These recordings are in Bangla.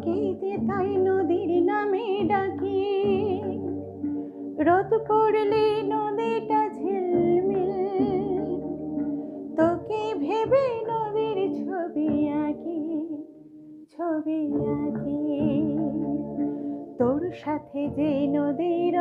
তোকে তাই নদীর নামে ডাকি। রোদ পড়লে নদীটা ঝিলমিল। তোকে ভেবে নদীর ছবি আঁকি ছবি আঁকি। তোর সাথে যে নদীর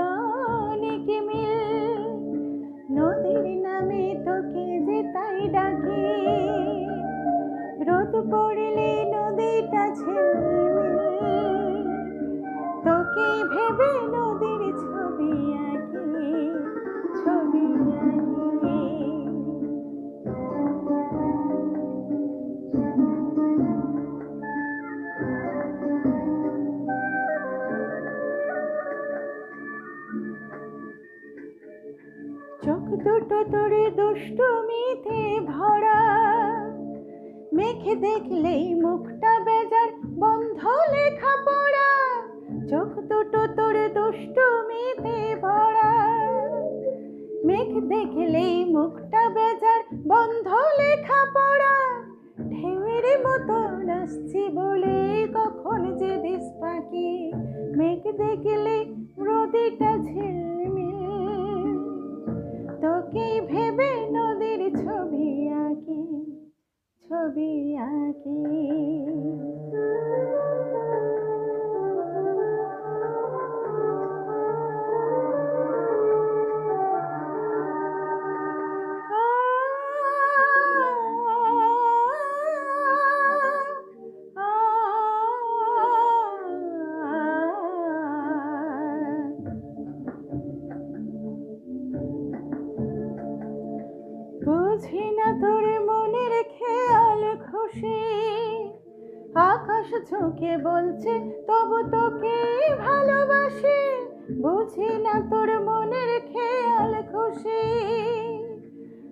দুটো তোরে দুষ্টুমিতে ভরা। মেঘে দেখলেই মুখটা বেজার, বন্ধ লেখা পড়া। চোখ দুটো তোরে দুষ্টুমিতে ভরা। মেঘ দেখলেই মুখটা বেজার, বন্ধ লেখা পড়া। ঢেউয়ের মতো নাচছি বলে কখন যে দিস পাখি। মেঘ দেখলে बिया की খুশি। আকাশ ঝুঁকে বলছে, তবু তোকে ভালোবাসি। বুঝি না তোর মনের খেয়াল খুশি।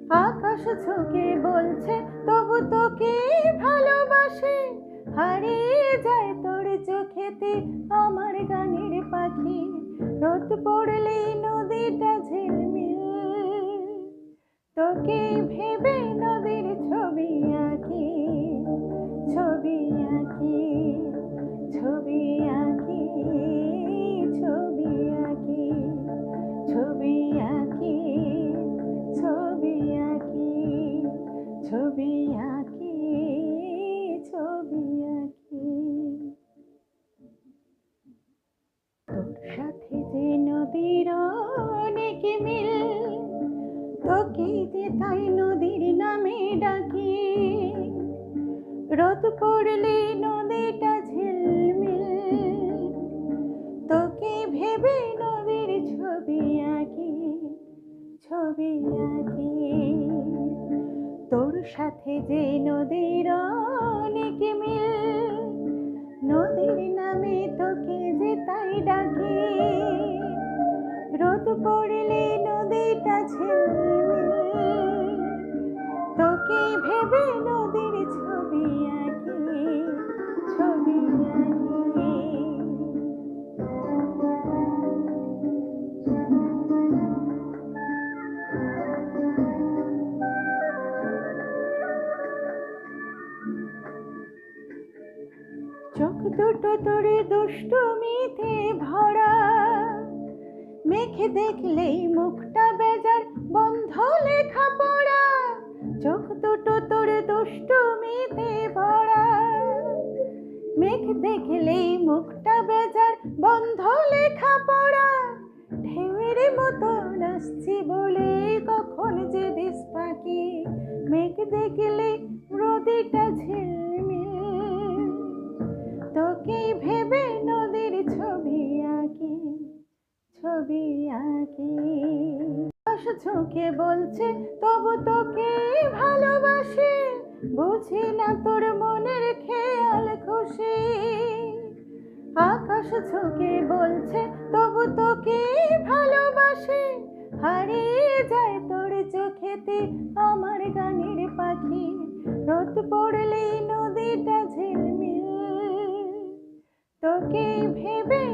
আকাশ ঝুঁকে বলছে, তবু তোকে ভালোবাসি। হারিয়ে যায় তোর চোখেতে আমার গানের পাখি। রোদ পড়লেই নদীটা ঝিলমিল। তোকে রোদ পড়লে নদীটা ঝিলমিল। তোকে ভেবে নদীর ছবি আঁকি ছবি আঁকি। তোর সাথে যে নদীর অনেক মিল, নদীর নামে তোকে যে তাই ডাকি। রোদ পড়লে নদীটা ঝিলমিল, তোকে ভেবে নদীর দুটো তোরে দুষ্টুমিতে ভরা। মেঘে দেখলেই মুখটা বেজার বন্ধ লেখা পড়া। চোখ দুটো তোরে দুষ্টুমিতে ভরা। মেঘ দেখলেই মুখটা বেজার বন্ধ লেখা পড়া। ঢেউয়ের মতো নাচছি বলে কখন যে দিস পাখি। মেঘ দেখলে নদীটা ঝিলমিল ঝুঁকে বলছে, তবু তোকে ভালোবাসি, বুঝি না তোর মনের খেয়াল খুশি? আকাশ ঝুঁকে বলছে, তবু তোকে ভালোবাসি, হারিয়ে যায় তোর চোখেতে আমার গানের পাখি, রোদ পড়লে নদীটা ঝিলমিল। তোকে ভেবে